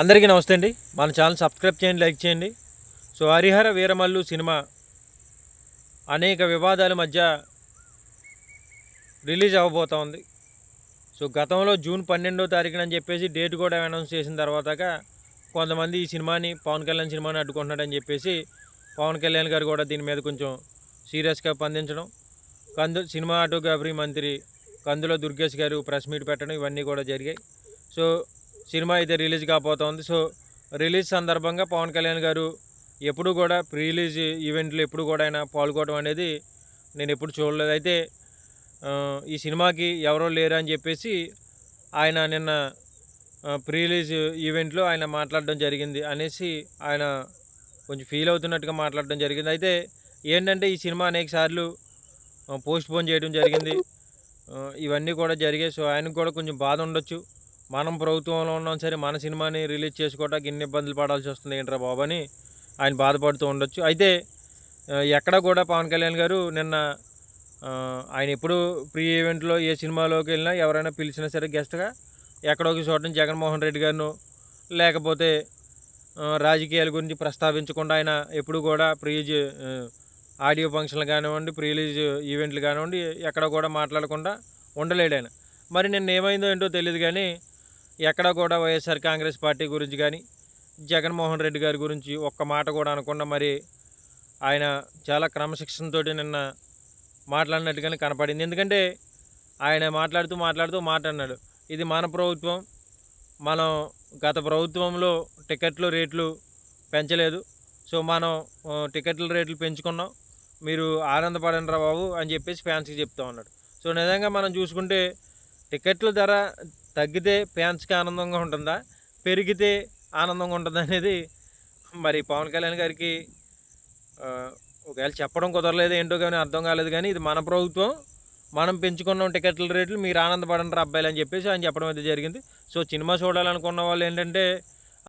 అందరికీ నమస్తే అండి మన ఛానల్ సబ్స్క్రైబ్ చేయండి లైక్ చేయండి. సో హరిహర వీరమల్లు సినిమా అనేక వివాదాల మధ్య రిలీజ్ అవ్వబోతా ఉంది. సో గతంలో జూన్ పన్నెండో తారీఖున అని చెప్పేసి డేట్ కూడా అనౌన్స్ చేసిన తర్వాత కొంతమంది ఈ సినిమాని పవన్ కళ్యాణ్ సినిమాని అడ్డుకుంటున్నాడని చెప్పేసి పవన్ కళ్యాణ్ గారు కూడా దీని మీద కొంచెం సీరియస్గా స్పందించడం కందు సినిమాటోగ్రఫీ మంత్రి కందుల దుర్గేష్ గారు ప్రెస్ మీట్ పెట్టడం ఇవన్నీ కూడా జరిగాయి. సో సినిమా అయితే రిలీజ్ కాబోతోంది. సో రిలీజ్ సందర్భంగా పవన్ కళ్యాణ్ గారు ఎప్పుడు కూడా ప్రీ రిలీజ్ ఈవెంట్లు ఎప్పుడు కూడా ఆయన పాల్గొనడం అనేది నేను ఎప్పుడు చూడలేదు. అయితే ఈ సినిమాకి ఎవరో లేరు అని చెప్పేసి ఆయన నిన్న ప్రీ రిలీజ్ ఈవెంట్లో ఆయన మాట్లాడడం జరిగింది అనేసి ఆయన కొంచెం ఫీల్ అవుతున్నట్టుగా మాట్లాడడం జరిగింది. అయితే ఏంటంటే ఈ సినిమా అనేక సార్లు పోస్ట్ పోన్ చేయడం జరిగింది. ఇవన్నీ కూడా జరిగాయి. సో ఆయనకు కూడా కొంచెం బాధ ఉండొచ్చు. మనం ప్రభుత్వంలో ఉన్నాం సరే మన సినిమాని రిలీజ్ చేసుకోవడానికి ఇన్ని ఇబ్బందులు పడాల్సి వస్తుంది ఏంట్రా బాబు అని ఆయన బాధపడుతూ ఉండొచ్చు. అయితే ఎక్కడ కూడా పవన్ కళ్యాణ్ గారు నిన్న ఆయన ఎప్పుడు ప్రీ ఈవెంట్లో ఏ సినిమాలోకి వెళ్ళినా ఎవరైనా పిలిచినా సరే గెస్ట్గా ఎక్కడో ఒక చోట జగన్మోహన్ రెడ్డి గారిను లేకపోతే రాజకీయాల గురించి ప్రస్తావించకుండా ఆయన ఎప్పుడు కూడా ప్రీ ఆడియో ఫంక్షన్లు కానివ్వండి ప్రీలీజ్ ఈవెంట్లు కానివ్వండి ఎక్కడ కూడా మాట్లాడకుండా ఉండలేడు ఆయన. మరి నిన్న ఏమైందో ఏంటో తెలియదు కానీ ఎక్కడ కూడా వైఎస్ఆర్ కాంగ్రెస్ పార్టీ గురించి కానీ జగన్మోహన్ రెడ్డి గారి గురించి ఒక్క మాట కూడా అనకుండా మరి ఆయన చాలా క్రమశిక్షణతో నిన్న మాట్లాడినట్టుగానే కనపడింది. ఎందుకంటే ఆయన మాట్లాడుతూ మాట్లాడుతూ మాట్లాడినాడు. ఇది మన ప్రభుత్వం మనం గత ప్రభుత్వంలో టికెట్లు రేట్లు పెంచలేదు. సో మనం టికెట్ల రేట్లు పెంచుకున్నాం. మీరు ఆనందపడండి రా బాబు అని చెప్పేసి ఫ్యాన్స్కి చెప్తా ఉన్నాడు. సో నిజంగా మనం చూసుకుంటే టికెట్ల ధర తగ్గితే ఫ్యాన్స్కి ఆనందంగా ఉంటుందా? పెరిగితే ఆనందంగా ఉంటుంది అనేది మరి పవన్ కళ్యాణ్ గారికి ఒకవేళ చెప్పడం కుదరలేదు ఏంటో కానీ అర్థం కాలేదు కానీ ఇది మన ప్రభుత్వం. మనం పెంచుకున్నాం టికెట్ల రేట్లు మీరు ఆనందపడండి రా అబ్బాయిలు అని చెప్పేసి ఆయన చెప్పడం అయితే జరిగింది. సో సినిమా చూడాలనుకున్న వాళ్ళు ఏంటంటే